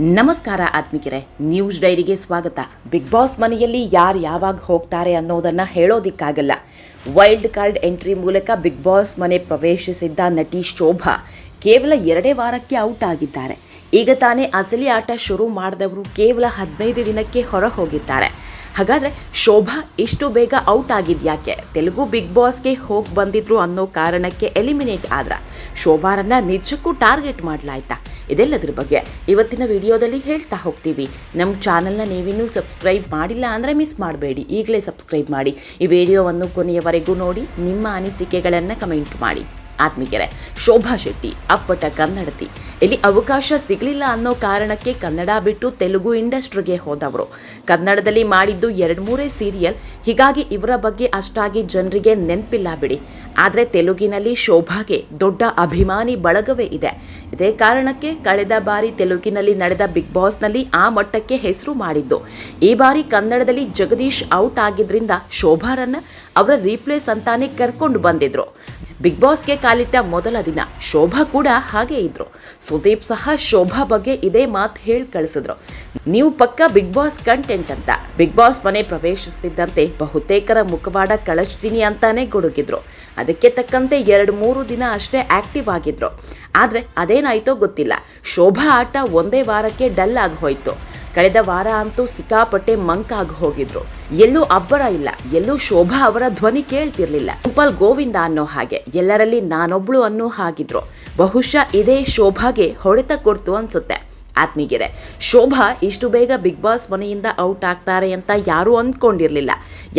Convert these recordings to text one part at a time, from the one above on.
ನಮಸ್ಕಾರ ಆತ್ಮಿಕರೇ ನ್ಯೂಸ್ ಡೈರಿಗೆ ಸ್ವಾಗತ. ಬಿಗ್ ಬಾಸ್ ಮನೆಯಲ್ಲಿ ಯಾರು ಯಾವಾಗ ಹೋಗ್ತಾರೆ ಅನ್ನೋದನ್ನು ಹೇಳೋದಿಕ್ಕಾಗಲ್ಲ. ವೈಲ್ಡ್ ಕಾರ್ಡ್ ಎಂಟ್ರಿ ಮೂಲಕ ಬಿಗ್ ಬಾಸ್ ಮನೆ ಪ್ರವೇಶಿಸಿದ್ದ ನಟಿ ಶೋಭಾ ಕೇವಲ ಎರಡೇ ವಾರಕ್ಕೆ ಔಟ್ ಆಗಿದ್ದಾರೆ. ಈಗ ತಾನೇ ಅಸಲಿ ಆಟ ಶುರು ಮಾಡಿದವರು ಕೇವಲ ಹದಿನೈದು ದಿನಕ್ಕೆ ಹೊರ ಹೋಗಿದ್ದಾರೆ. ಹಾಗಾದರೆ ಶೋಭಾ ಇಷ್ಟು ಬೇಗ ಔಟ್ ಆಗಿದ್ಯಾಕೆ? ತೆಲುಗು ಬಿಗ್ ಬಾಸ್ಗೆ ಹೋಗಿ ಬಂದಿದ್ರು ಅನ್ನೋ ಕಾರಣಕ್ಕೆ ಎಲಿಮಿನೇಟ್ ಆದ್ರ? ಶೋಭಾರನ್ನು ನಿಜಕ್ಕೂ ಟಾರ್ಗೆಟ್ ಮಾಡಲಾಯ್ತಾ? ಇದೆಲ್ಲದ್ರ ಬಗ್ಗೆ ಇವತ್ತಿನ ವಿಡಿಯೋದಲ್ಲಿ ಹೇಳ್ತಾ ಹೋಗ್ತೀವಿ. ನಮ್ಮ ಚಾನಲ್ನ ನೀವಿನ್ನೂ ಸಬ್ಸ್ಕ್ರೈಬ್ ಮಾಡಿಲ್ಲ ಅಂದರೆ ಮಿಸ್ ಮಾಡಬೇಡಿ. ಈಗಲೇ ಸಬ್ಸ್ಕ್ರೈಬ್ ಮಾಡಿ. ಈ ವಿಡಿಯೋವನ್ನು ಕೊನೆಯವರೆಗೂ ನೋಡಿ, ನಿಮ್ಮ ಅನಿಸಿಕೆಗಳನ್ನು ಕಮೆಂಟ್ ಮಾಡಿ. ಆತ್ಮೀಗೆರೆ ಶೋಭಾ ಶೆಟ್ಟಿ, ಅಪ್ಪಟ ಕನ್ನಡತಿ. ಇಲ್ಲಿ ಅವಕಾಶ ಸಿಗಲಿಲ್ಲ ಅನ್ನೋ ಕಾರಣಕ್ಕೆ ಕನ್ನಡ ಬಿಟ್ಟು ತೆಲುಗು ಇಂಡಸ್ಟ್ರಿಗೆ ಹೋದವರು. ಕನ್ನಡದಲ್ಲಿ ಮಾಡಿದ್ದು ಎರಡು ಮೂರೇ ಸೀರಿಯಲ್. ಹೀಗಾಗಿ ಇವರ ಬಗ್ಗೆ ಅಷ್ಟಾಗಿ ಜನರಿಗೆ ನೆನಪಿಲ್ಲ ಬಿಡಿ. ಆದರೆ ತೆಲುಗಿನಲ್ಲಿ ಶೋಭಾಗೆ ದೊಡ್ಡ ಅಭಿಮಾನಿ ಬಳಗವೇ ಇದೆ. ಇದೇ ಕಾರಣಕ್ಕೆ ಕಳೆದ ಬಾರಿ ತೆಲುಗಿನಲ್ಲಿ ನಡೆದ ಬಿಗ್ ಬಾಸ್ನಲ್ಲಿ ಆ ಮಟ್ಟಕ್ಕೆ ಹೆಸರು ಮಾಡಿದ್ದು. ಈ ಬಾರಿ ಕನ್ನಡದಲ್ಲಿ ಜಗದೀಶ್ ಔಟ್ ಆಗಿದ್ದರಿಂದ ಶೋಭಾರನ್ನ ಅವರ ರೀಪ್ಲೇಸ್ ಅಂತಾನೆ ಕರ್ಕೊಂಡು ಬಂದಿದ್ರು. ಬಿಗ್ ಬಾಸ್ಗೆ ಕಾಲಿಟ್ಟ ಮೊದಲ ದಿನ ಶೋಭಾ ಕೂಡ ಹಾಗೆ ಇದ್ರು. ಸುದೀಪ್ ಸಹ ಶೋಭಾ ಬಗ್ಗೆ ಇದೇ ಮಾತು ಹೇಳಿ ಕಳಿಸಿದ್ರು. ನೀವು ಪಕ್ಕ ಬಿಗ್ ಬಾಸ್ ಕಂಟೆಂಟ್ ಅಂತ. ಬಿಗ್ ಬಾಸ್ ಮನೆ ಪ್ರವೇಶಿಸ್ತಿದ್ದಂತೆ ಬಹುತೇಕರ ಮುಖವಾಡ ಕಳಿಸ್ತೀನಿ ಅಂತಾನೆ ಗುಡುಗಿದ್ರು. ಅದಕ್ಕೆ ತಕ್ಕಂತೆ ಎರಡು ಮೂರು ದಿನ ಅಷ್ಟೇ ಆಕ್ಟಿವ್ ಆಗಿದ್ರು. ಆದರೆ ಅದೇನಾಯ್ತೋ ಗೊತ್ತಿಲ್ಲ. ಶೋಭಾ ಆಟ ಒಂದೇ ವಾರಕ್ಕೆ ಡಲ್ ಆಗಿ ಹೋಯ್ತು. ಕಳೆದ ವಾರ ಅಂತೂ ಸಿಕ್ಕಾಪಟ್ಟೆ ಮಂಕಾಗಿ ಹೋಗಿದ್ರು. ಎಲ್ಲೂ ಅಬ್ಬರ ಇಲ್ಲ. ಎಲ್ಲೂ ಶೋಭಾ ಅವರ ಧ್ವನಿ ಕೇಳ್ತಿರ್ಲಿಲ್ಲ. ಉಪಲ್ ಗೋವಿಂದ ಅನ್ನೋ ಹಾಗೆ. ಎಲ್ಲರಲ್ಲಿ ನಾನೊಬ್ಳು ಅನ್ನೋ ಹಾಗಿದ್ರು. ಬಹುಶಃ ಇದೇ ಶೋಭಾಗೆ ಹೊಡೆತ ಕೊಡ್ತು ಅನ್ಸುತ್ತೆ. ಆತ್ಮೀಗೆರೆ ಶೋಭಾ ಇಷ್ಟು ಬೇಗ ಬಿಗ್ ಬಾಸ್ ಮನೆಯಿಂದ ಔಟ್ ಆಗ್ತಾರೆ ಅಂತ ಯಾರೂ ಅಂದ್ಕೊಂಡಿರಲಿಲ್ಲ.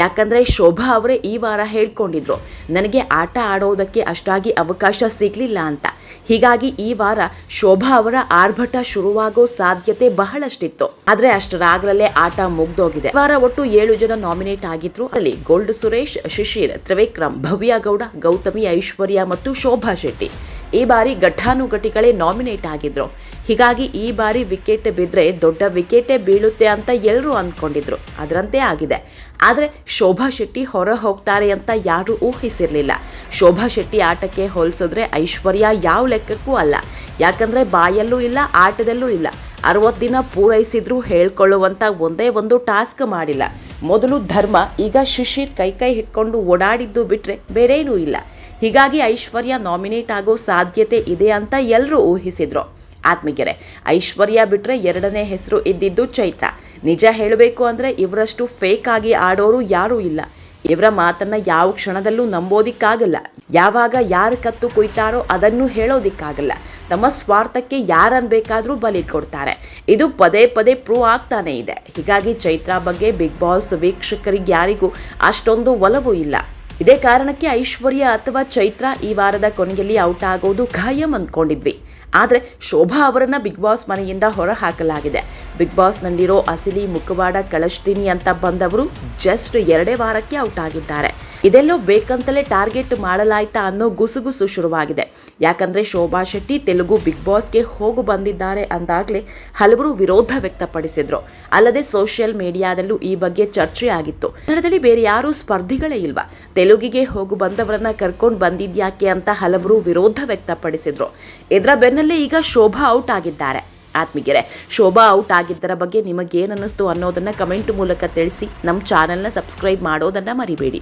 ಯಾಕಂದರೆ ಶೋಭಾ ಅವರೇ ಈ ವಾರ ಹೇಳ್ಕೊಂಡಿದ್ರು, ನನಗೆ ಆಟ ಆಡೋದಕ್ಕೆ ಅಷ್ಟಾಗಿ ಅವಕಾಶ ಸಿಗಲಿಲ್ಲ ಅಂತ. ಹೀಗಾಗಿ ಈ ವಾರ ಶೋಭಾ ಅವರ ಆರ್ಭಟ ಶುರುವಾಗೋ ಸಾಧ್ಯತೆ ಬಹಳಷ್ಟಿತ್ತು. ಆದರೆ ಅಷ್ಟರಾಗಲೇ ಆಟ ಮುಗ್ದೋಗಿದೆ. ವಾರ ಒಟ್ಟು ಏಳು ಜನ ನಾಮಿನೇಟ್ ಆಗಿದ್ರು. ಅಲ್ಲಿ ಗೋಲ್ಡ್ ಸುರೇಶ್, ಶಿಶಿರ್, ತ್ರಿವಿಕ್ರಮ್, ಭವ್ಯ ಗೌಡ, ಗೌತಮಿ, ಐಶ್ವರ್ಯ ಮತ್ತು ಶೋಭಾ ಶೆಟ್ಟಿ. ಈ ಬಾರಿ ಘಟಾನುಘಟಿಗಳೇ ನಾಮಿನೇಟ್ ಆಗಿದ್ರು. ಹೀಗಾಗಿ ಈ ಬಾರಿ ವಿಕೆಟ್ ಬಿದ್ದರೆ ದೊಡ್ಡ ವಿಕೆಟೇ ಬೀಳುತ್ತೆ ಅಂತ ಎಲ್ಲರೂ ಅಂದ್ಕೊಂಡಿದ್ರು. ಅದರಂತೆ ಆಗಿದೆ. ಆದರೆ ಶೋಭಾ ಶೆಟ್ಟಿ ಹೊರ ಹೋಗ್ತಾರೆ ಅಂತ ಯಾರೂ ಊಹಿಸಿರಲಿಲ್ಲ. ಶೋಭಾ ಶೆಟ್ಟಿ ಆಟಕ್ಕೆ ಹೋಲಿಸಿದ್ರೆ ಐಶ್ವರ್ಯ ಯಾವ ಲೆಕ್ಕಕ್ಕೂ ಅಲ್ಲ. ಯಾಕಂದರೆ ಬಾಯಲ್ಲೂ ಇಲ್ಲ, ಆಟದಲ್ಲೂ ಇಲ್ಲ. ಅರವತ್ತು ದಿನ ಪೂರೈಸಿದ್ರೂ ಹೇಳ್ಕೊಳ್ಳುವಂಥ ಒಂದೇ ಒಂದು ಟಾಸ್ಕ್ ಮಾಡಿಲ್ಲ. ಮೊದಲು ಧರ್ಮ, ಈಗ ಶಿಶಿರ್ ಕೈ ಕೈ ಹಿಡ್ಕೊಂಡು ಓಡಾಡಿದ್ದು ಬಿಟ್ಟರೆ ಬೇರೇನೂ ಇಲ್ಲ. ಹೀಗಾಗಿ ಐಶ್ವರ್ಯ ನಾಮಿನೇಟ್ ಆಗೋ ಸಾಧ್ಯತೆ ಇದೆ ಅಂತ ಎಲ್ಲರೂ ಊಹಿಸಿದ್ರು. ಆತ್ಮಗೆರೆ, ಐಶ್ವರ್ಯ ಬಿಟ್ಟರೆ ಎರಡನೇ ಹೆಸರು ಇದ್ದಿದ್ದು ಚೈತ್ರ. ನಿಜ ಹೇಳಬೇಕು ಅಂದರೆ ಇವರಷ್ಟು ಫೇಕ್ ಆಗಿ ಆಡೋರು ಯಾರೂ ಇಲ್ಲ. ಇವರ ಮಾತನ್ನ ಯಾವ ಕ್ಷಣದಲ್ಲೂ ನಂಬೋದಿಕ್ಕಾಗಲ್ಲ. ಯಾವಾಗ ಯಾರು ಕತ್ತು ಕುಯ್ತಾರೋ ಅದನ್ನು ಹೇಳೋದಿಕ್ಕಾಗಲ್ಲ. ತಮ್ಮ ಸ್ವಾರ್ಥಕ್ಕೆ ಯಾರನ್ನು ಬೇಕಾದರೂ ಬಲಿ ಕೊಡ್ತಾರೆ. ಇದು ಪದೇ ಪದೇ ಪ್ರೂವ್ ಆಗ್ತಾನೆ ಇದೆ. ಹೀಗಾಗಿ ಚೈತ್ರ ಬಗ್ಗೆ ಬಿಗ್ ಬಾಸ್ ವೀಕ್ಷಕರಿಗೆ ಯಾರಿಗೂ ಅಷ್ಟೊಂದು ಒಲವು ಇಲ್ಲ. ಇದೇ ಕಾರಣಕ್ಕೆ ಐಶ್ವರ್ಯ ಅಥವಾ ಚೈತ್ರ ಈ ವಾರದ ಕೊನೆಯಲ್ಲಿ ಔಟ್ ಆಗೋದು ಖಾಯಂ ಅಂದ್ಕೊಂಡಿದ್ವಿ. ಆದರೆ ಶೋಭಾ ಅವರನ್ನು ಬಿಗ್ ಬಾಸ್ ಮನೆಯಿಂದ ಹೊರ ಹಾಕಲಾಗಿದೆ ಬಿಗ್ ಬಾಸ್ನಲ್ಲಿರೋ ಅಸಿಲಿ ಮುಖವಾಡ ಕಳಸ್ತೀನಿ ಅಂತ ಬಂದವರು ಜಸ್ಟ್ ಎರಡೇ ವಾರಕ್ಕೆ ಔಟ್ ಆಗಿದ್ದಾರೆ. ಇದೆಲ್ಲೋ ಬೇಕಂತಲೇ ಟಾರ್ಗೆಟ್ ಮಾಡಲಾಯ್ತಾ ಅನ್ನೋ ಗುಸುಗುಸು ಶುರುವಾಗಿದೆ. ಯಾಕಂದ್ರೆ ಶೋಭಾ ಶೆಟ್ಟಿ ತೆಲುಗು ಬಿಗ್ ಬಾಸ್ಗೆ ಹೋಗು ಬಂದಿದ್ದಾರೆ ಅಂದಾಗಲೇ ಹಲವರು ವಿರೋಧ ವ್ಯಕ್ತಪಡಿಸಿದ್ರು. ಅಲ್ಲದೆ ಸೋಷಿಯಲ್ ಮೀಡಿಯಾದಲ್ಲೂ ಈ ಬಗ್ಗೆ ಚರ್ಚೆ ಆಗಿತ್ತು ಕನ್ನಡದಲ್ಲಿ ಬೇರೆ ಯಾರೂ ಸ್ಪರ್ಧಿಗಳೇ ಇಲ್ವಾ? ತೆಲುಗಿಗೆ ಹೋಗು ಬಂದವರನ್ನ ಕರ್ಕೊಂಡು ಬಂದಿದ್ಯಾಕೆ ಅಂತ ಹಲವರು ವಿರೋಧ ವ್ಯಕ್ತಪಡಿಸಿದ್ರು. ಇದರ ಬೆನ್ನಲ್ಲೇ ಈಗ ಶೋಭಾ ಔಟ್ ಆಗಿದ್ದಾರೆ. ಆತ್ಮೀಗೆರೆ, ಶೋಭಾ ಔಟ್ ಆಗಿದ್ದರ ಬಗ್ಗೆ ನಿಮಗೇನು ಅನ್ನಿಸ್ತು ಅನ್ನೋದನ್ನು ಕಮೆಂಟ್ ಮೂಲಕ ತಿಳಿಸಿ. ನಮ್ಮ ಚಾನಲ್ನ ಸಬ್ಸ್ಕ್ರೈಬ್ ಮಾಡೋದನ್ನು ಮರಿಬೇಡಿ.